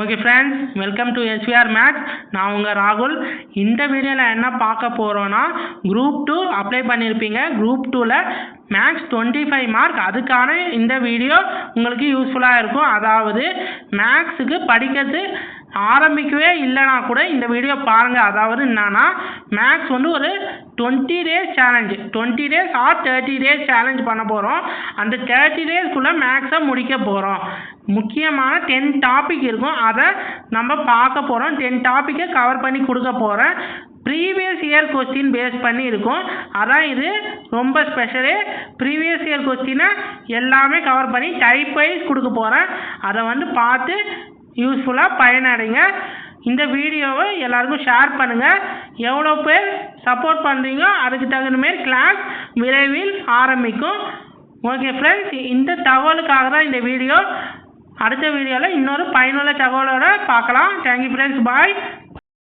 Okay friends welcome to SVR maths நான் உங்கள் ராகுல். இந்த வீடியோவில் என்ன பார்க்க போகிறோன்னா குரூப் டூ அப்ளை பண்ணியிருப்பீங்க குரூப் டூவில் மேக்ஸ் டுவெண்ட்டி ஃபைவ் மார்க் அதுக்கான இந்த வீடியோ உங்களுக்கு யூஸ்ஃபுல்லாக இருக்கும். அதாவது மேக்ஸுக்கு படிக்கிறது ஆரம்பிக்கவே இல்லைனா கூட இந்த வீடியோ பாருங்கள் அதாவது என்னன்னா மேக்ஸ் வந்து ஒரு twenty days challenge twenty days or thirty days challenge பண்ண போகிறோம் அந்த தேர்ட்டி டேஸ்க்குள்ளே மேக்ஸை முடிக்க போகிறோம் முக்கியமான டென் டாபிக் இருக்கும். அதை நம்ம பார்க்க போகிறோம் டென் டாப்பிக்கை கவர் பண்ணி கொடுக்க போகிறேன் ப்ரீவியஸ் இயர் கொஸ்டின் பேஸ் பண்ணி இருக்கும். அதான் இது ரொம்ப ஸ்பெஷலு ப்ரீவியஸ் இயர் கொஸ்டினை எல்லாமே கவர் பண்ணி டைப் வைஸ் கொடுக்க போகிறேன் அதை வந்து பார்த்து யூஸ்ஃபுல்லாக பயனடைங்க. இந்த வீடியோவை எல்லாருக்கும் ஷேர் பண்ணுங்கள் எவ்வளோ பேர் சப்போர்ட் பண்ணுறீங்களோ அதுக்கு தகுந்த மாரி கிளாஸ் விரைவில் ஆரம்பிக்கும். ஓகே ஃப்ரெண்ட்ஸ் இந்த தகவலுக்காக தான் இந்த வீடியோ. அடுத்த வீடியோவில் இன்னொரு பயனுள்ள தகவலோட பார்க்கலாம். Thank you friends bye